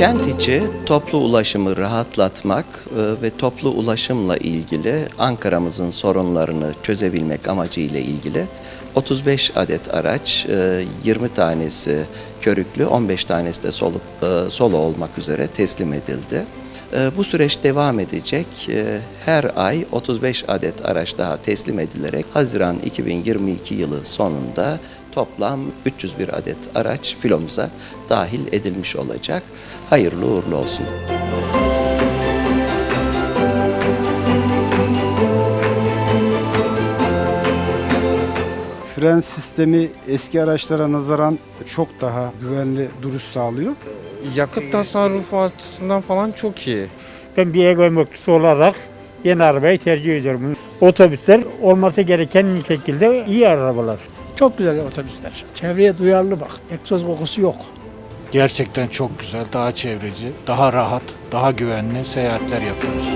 Kent içi toplu ulaşımı rahatlatmak e, ve toplu ulaşımla ilgili Ankara'mızın sorunlarını çözebilmek amacıyla ilgili 35 adet araç, e, 20 tanesi körüklü, 15 tanesi de solu, e, solo olmak üzere teslim edildi. E, Bu süreç devam edecek. E, Her ay 35 adet araç daha teslim edilerek Haziran 2022 yılı sonunda toplam 301 adet araç filomuza dahil edilmiş olacak. Hayırlı uğurlu olsun. Fren sistemi eski araçlara nazaran çok daha güvenli duruş sağlıyor. Yakıt tasarrufu açısından falan çok iyi. Ben bir ego emekçisi olarak yeni arabayı tercih ediyorum. Otobüsler olması gereken şekilde iyi arabalar. Çok güzel otobüsler. Çevreye duyarlı bak. Egzoz kokusu yok. Gerçekten çok güzel, daha çevreci, daha rahat, daha güvenli seyahatler yapıyoruz.